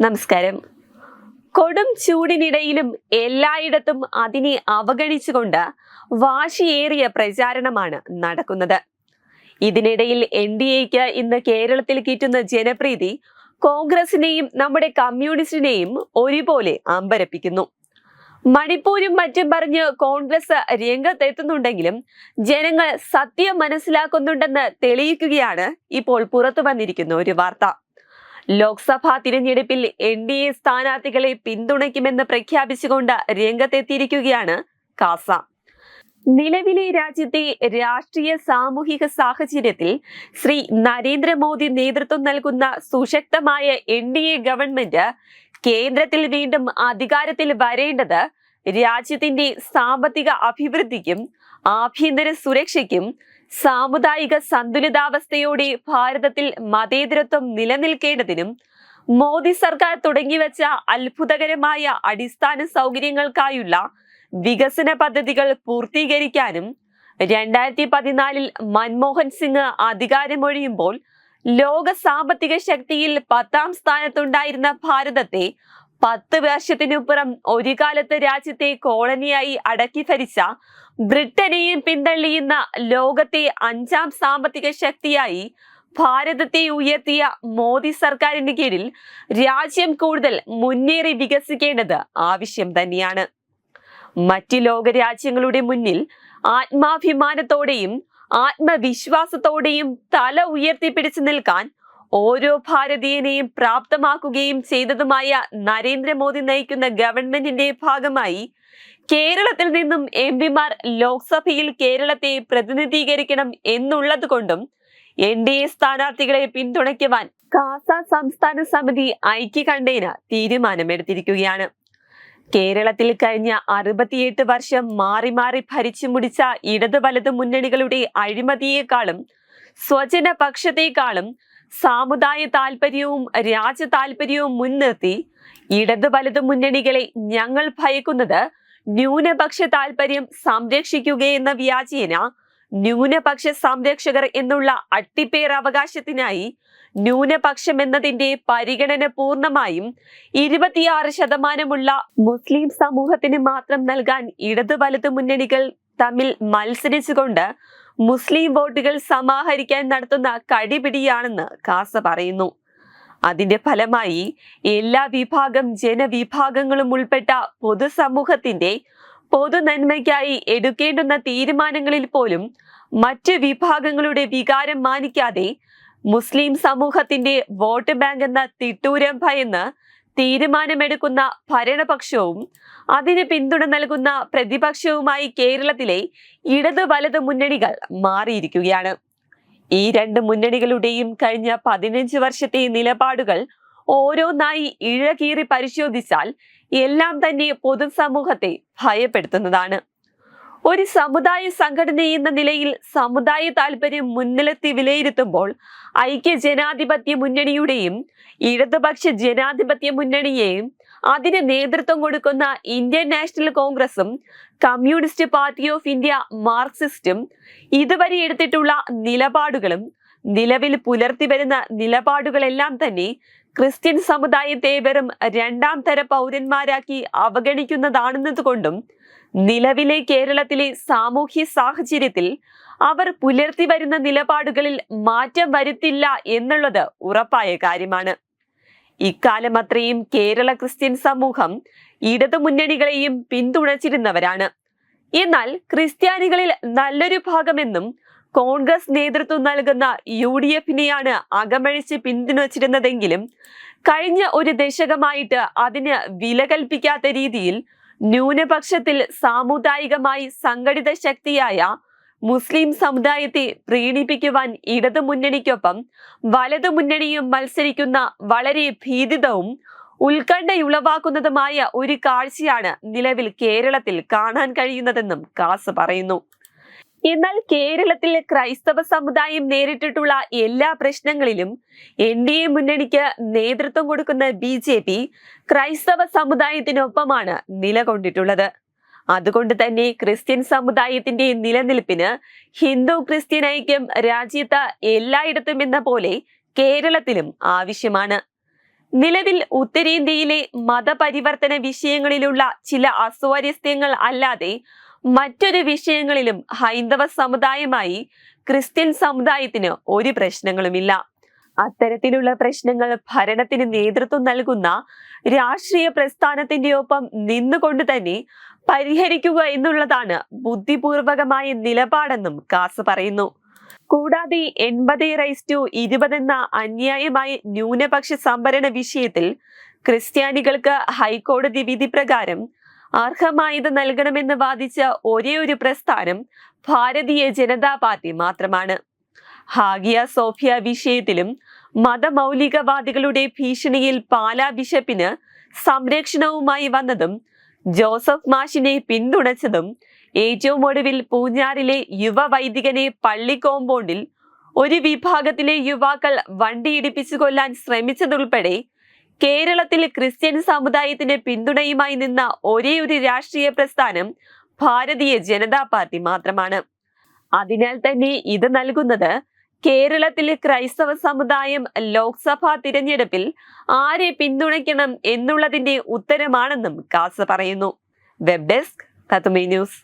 നമസ്കാരം. കൊടും ചൂടിനിടയിലും എല്ലായിടത്തും അതിനെ അവഗണിച്ചുകൊണ്ട് വാശിയേറിയ പ്രചാരണമാണ് നടക്കുന്നത്. ഇതിനിടയിൽ എൻ ഡി എക്ക് ഇന്ന് കേരളത്തിൽ കിട്ടുന്ന ജനപ്രീതി കോൺഗ്രസിനെയും നമ്മുടെ കമ്മ്യൂണിസ്റ്റിനെയും ഒരുപോലെ അമ്പരപ്പിക്കുന്നു. മണിപ്പൂരും മറ്റും പറഞ്ഞ് കോൺഗ്രസ് രംഗത്തെത്തുന്നുണ്ടെങ്കിലും ജനങ്ങൾ സത്യം മനസ്സിലാക്കുന്നുണ്ടെന്ന് തെളിയിക്കുകയാണ് ഇപ്പോൾ പുറത്തു വന്നിരിക്കുന്ന ഒരു വാർത്ത. ലോക്സഭാ തിരഞ്ഞെടുപ്പിൽ എൻ ഡി എ സ്ഥാനാർത്ഥികളെ പിന്തുണയ്ക്കുമെന്ന് പ്രഖ്യാപിച്ചുകൊണ്ട് രംഗത്തെത്തിയിരിക്കുകയാണ് കാസ. നിലവിലെ രാജ്യത്തെ രാഷ്ട്രീയ സാമൂഹിക സാഹചര്യത്തിൽ ശ്രീ നരേന്ദ്രമോദി നേതൃത്വം നൽകുന്ന സുശക്തമായ എൻ ഡി എ ഗവൺമെന്റ് കേന്ദ്രത്തിൽ വീണ്ടും അധികാരത്തിൽ വരേണ്ടത് രാജ്യത്തിന്റെ സാമ്പത്തിക അഭിവൃദ്ധിക്കും ആഭ്യന്തര സുരക്ഷയ്ക്കും സാമുദായിക സന്തുലിതാവസ്ഥയോടെ ഭാരതത്തിൽ മതേതരത്വം നിലനിൽക്കേണ്ടതിനും മോദി സർക്കാർ തുടങ്ങിവെച്ച അത്ഭുതകരമായ അടിസ്ഥാന സൗകര്യങ്ങൾക്കായുള്ള വികസന പദ്ധതികൾ പൂർത്തീകരിക്കാനും രണ്ടായിരത്തി പതിനാലിൽ മൻമോഹൻ സിംഗ് അധികാരമൊഴിയുമ്പോൾ ലോക സാമ്പത്തിക ശക്തിയിൽ പത്താം സ്ഥാനത്തുണ്ടായിരുന്ന ഭാരതത്തെ പത്ത് വർഷത്തിനുപ്പുറം ഒരു കാലത്ത് രാജ്യത്തെ കോളനിയായി അടക്കി ഭരിച്ച ബ്രിട്ടനെയും പിന്തള്ളിയുന്ന ലോകത്തെ അഞ്ചാം സാമ്പത്തിക ശക്തിയായി ഭാരതത്തെ ഉയർത്തിയ മോദി സർക്കാരിന് കീഴിൽ രാജ്യം കൂടുതൽ മുന്നേറി വികസിക്കേണ്ടത് ആവശ്യം തന്നെയാണ്. മറ്റ് ലോകരാജ്യങ്ങളുടെ മുന്നിൽ ആത്മാഭിമാനത്തോടെയും ആത്മവിശ്വാസത്തോടെയും തല ഉയർത്തിപ്പിടിച്ചു നിൽക്കാൻ ഓരോ ഭാരതീയനെയും പ്രാപ്തമാക്കുകയും ചെയ്തതുമായ നരേന്ദ്രമോദി നയിക്കുന്ന ഗവൺമെന്റിന്റെ ഭാഗമായി കേരളത്തിൽ നിന്നും എം പിമാർ ലോക്സഭയിൽ കേരളത്തെ പ്രതിനിധീകരിക്കണം എന്നുള്ളത് കൊണ്ടും എൻ ഡി എ സ്ഥാനാർത്ഥികളെ പിന്തുണയ്ക്കുവാൻ കാസ സംസ്ഥാന സമിതി ഐക്യകണ്ഠേന തീരുമാനമെടുത്തിരിക്കുകയാണ്. കേരളത്തിൽ കഴിഞ്ഞ അറുപത്തിയെട്ട് വർഷം മാറി മാറി ഭരിച്ചു മുടിച്ച ഇടതു വലതു മുന്നണികളുടെ അഴിമതിയേക്കാളും സ്വജന പക്ഷത്തേക്കാളും സാമുദായ താല്പര്യവും രാജ താല്പര്യവും മുൻനിർത്തി ഇടത് വലത് മുന്നണികളെ ഞങ്ങൾ ഭയക്കുന്നത് ന്യൂനപക്ഷ താല്പര്യം സംരക്ഷിക്കുകയെന്ന വ്യാജേന ന്യൂനപക്ഷ സംരക്ഷകർ എന്നുള്ള അട്ടിപ്പേർ അവകാശത്തിനായി ന്യൂനപക്ഷം എന്നതിന്റെ പരിഗണന പൂർണമായും ഇരുപത്തിയാറ് ശതമാനമുള്ള മുസ്ലിം സമൂഹത്തിന് മാത്രം നൽകാൻ ഇടതു വലതു മുന്നണികൾ തമ്മിൽ മത്സരിച്ചുകൊണ്ട് മുസ്ലിം വോട്ടുകൾ സമാഹരിക്കാൻ നടത്തുന്ന കടിപിടിയാണെന്ന് കാസ പറയുന്നു. അതിന്റെ ഫലമായി എല്ലാ വിഭാഗം ജനവിഭാഗങ്ങളും ഉൾപ്പെട്ട പൊതുസമൂഹത്തിന്റെ പൊതുനന്മയ്ക്കായി എടുക്കേണ്ടുന്ന തീരുമാനങ്ങളിൽ പോലും മറ്റ് വിഭാഗങ്ങളുടെ വികാരം മാനിക്കാതെ മുസ്ലിം സമൂഹത്തിന്റെ വോട്ട് ബാങ്ക് എന്ന തിട്ടൂരം ഭയന്ന് തീരുമാനമെടുക്കുന്ന ഭരണപക്ഷവും അതിന് പിന്തുണ നൽകുന്ന പ്രതിപക്ഷവുമായി കേരളത്തിലെ ഇടത് വലത് മുന്നണികൾ മാറിയിരിക്കുകയാണ്. ഈ രണ്ട് മുന്നണികളുടെയും കഴിഞ്ഞ പതിനഞ്ച് വർഷത്തെ നിലപാടുകൾ ഓരോന്നായി ഇഴകീറി പരിശോധിച്ചാൽ എല്ലാം തന്നെ പൊതുസമൂഹത്തെ ഭയപ്പെടുത്തുന്നതാണ്. ഒരു സമുദായ സംഘടന എന്ന നിലയിൽ സമുദായ താല്പര്യം മുന്നിലെത്തി വിലയിരുത്തുമ്പോൾ ഐക്യ ജനാധിപത്യ മുന്നണിയുടെയും ഇടതുപക്ഷ ജനാധിപത്യ മുന്നണിയെയും അതിന് നേതൃത്വം കൊടുക്കുന്ന ഇന്ത്യൻ നാഷണൽ കോൺഗ്രസും കമ്മ്യൂണിസ്റ്റ് പാർട്ടി ഓഫ് ഇന്ത്യ മാർക്സിസ്റ്റും ഇതുവരെ എടുത്തിട്ടുള്ള നിലപാടുകളും നിലവിൽ പുലർത്തി വരുന്ന നിലപാടുകളെല്ലാം തന്നെ ക്രിസ്ത്യൻ സമുദായത്തെ വെറും രണ്ടാം തര പൗരന്മാരാക്കി അവഗണിക്കുന്നതാണെന്നതുകൊണ്ടും നിലവിലെ കേരളത്തിലെ സാമൂഹ്യ സാഹചര്യത്തിൽ അവർ പുലർത്തി വരുന്ന നിലപാടുകളിൽ മാറ്റം വരുത്തില്ല എന്നുള്ളത് ഉറപ്പായ കാര്യമാണ്. ഇക്കാലം അത്രയും കേരള ക്രിസ്ത്യൻ സമൂഹം ഇടതു മുന്നണികളെയും പിന്തുണച്ചിരുന്നവരാണ്. എന്നാൽ ക്രിസ്ത്യാനികളിൽ നല്ലൊരു ഭാഗമെന്നും കോൺഗ്രസ് നേതൃത്വം നൽകുന്ന യു ഡി എഫിനെയാണ് അകമഴിച്ച് പിന്തുണച്ചിരുന്നതെങ്കിലും കഴിഞ്ഞ ഒരു ദശകമായിട്ട് അതിന് വില കൽപ്പിക്കാത്ത രീതിയിൽ ന്യൂനപക്ഷത്തിൽ സാമുദായികമായി സംഘടിത ശക്തിയായ മുസ്ലിം സമുദായത്തെ പ്രീണിപ്പിക്കുവാൻ ഇടതു മുന്നണിക്കൊപ്പം വലതു മുന്നണിയും മത്സരിക്കുന്ന വളരെ ഭീതിതവും ഉത്കണ്ഠയുളവാക്കുന്നതുമായ ഒരു കാഴ്ചയാണ് നിലവിൽ കേരളത്തിൽ കാണാൻ കഴിയുന്നതെന്നും കാസ് പറയുന്നു. എന്നാൽ കേരളത്തിൽ ക്രൈസ്തവ സമുദായം നേരിട്ടിട്ടുള്ള എല്ലാ പ്രശ്നങ്ങളിലും എൻ ഡി എ മുന്നണിക്ക് നേതൃത്വം കൊടുക്കുന്ന ബി ജെ പി ക്രൈസ്തവ സമുദായത്തിനൊപ്പമാണ് നിലകൊണ്ടിട്ടുള്ളത്. അതുകൊണ്ട് തന്നെ ക്രിസ്ത്യൻ സമുദായത്തിന്റെ നിലനിൽപ്പിന് ഹിന്ദു ക്രിസ്ത്യൻ ഐക്യം രാജ്യത്ത് എല്ലായിടത്തും എന്ന പോലെ കേരളത്തിലും ആവശ്യമാണ്. നിലവിൽ ഉത്തരേന്ത്യയിലെ മതപരിവർത്തന വിഷയങ്ങളിലുള്ള ചില അസ്വാരസ്യങ്ങൾ അല്ലാതെ മറ്റൊരു വിഷയങ്ങളിലും ഹൈന്ദവ സമുദായമായി ക്രിസ്ത്യൻ സമുദായത്തിന് ഒരു പ്രശ്നങ്ങളുമില്ല. അത്തരത്തിലുള്ള പ്രശ്നങ്ങൾ ഭരണത്തിന് നേതൃത്വം നൽകുന്ന രാഷ്ട്രീയ പ്രസ്ഥാനത്തിന്റെ ഒപ്പം നിന്നുകൊണ്ട് തന്നെ പരിഹരിക്കുക എന്നുള്ളതാണ് ബുദ്ധിപൂർവകമായ നിലപാടെന്നും കാസ് പറയുന്നു. കൂടാതെ എൺപത് റൈസ് ടു ഇരുപത് എന്ന അന്യായമായ ന്യൂനപക്ഷ സംവരണ വിഷയത്തിൽ ക്രിസ്ത്യാനികൾക്ക് ഹൈക്കോടതി വിധി പ്രകാരം അർഹമായത് നൽകണമെന്ന് വാദിച്ച ഒരേ ഒരു പ്രസ്ഥാനം ഭാരതീയ ജനതാ പാർട്ടി മാത്രമാണ്. ഹാഗിയ സോഫിയ വിഷയത്തിലും മതമൗലികവാദികളുടെ ഭീഷണിയിൽ പാലാ ബിഷപ്പിന് സംരക്ഷണവുമായി വന്നതും ജോസഫ് മാഷിനെ പിന്തുണച്ചതും ഏറ്റവും ഒടുവിൽ പൂഞ്ഞാറിലെ യുവ വൈദികനെ പള്ളി കോമ്പൗണ്ടിൽ ഒരു വിഭാഗത്തിലെ യുവാക്കൾ വണ്ടിയിടിപ്പിച്ചു കൊല്ലാൻ ശ്രമിച്ചതുൾപ്പെടെ കേരളത്തിൽ ക്രിസ്ത്യൻ സമുദായത്തിന്റെ പിന്തുണയുമായി നിന്ന ഒരേ ഒരു രാഷ്ട്രീയ പ്രസ്ഥാനം ഭാരതീയ ജനതാ പാർട്ടി മാത്രമാണ്. അതിനാൽ തന്നെ ഇത് നൽകുന്നത് കേരളത്തിൽ ക്രൈസ്തവ സമുദായം ലോക്സഭാ തിരഞ്ഞെടുപ്പിൽ ആരെ പിന്തുണയ്ക്കണം എന്നുള്ളതിന്റെ ഉത്തരമാണെന്നും കാസ പറയുന്നു. വെബ് ഡെസ്ക് തത്തുമേ ന്യൂസ്.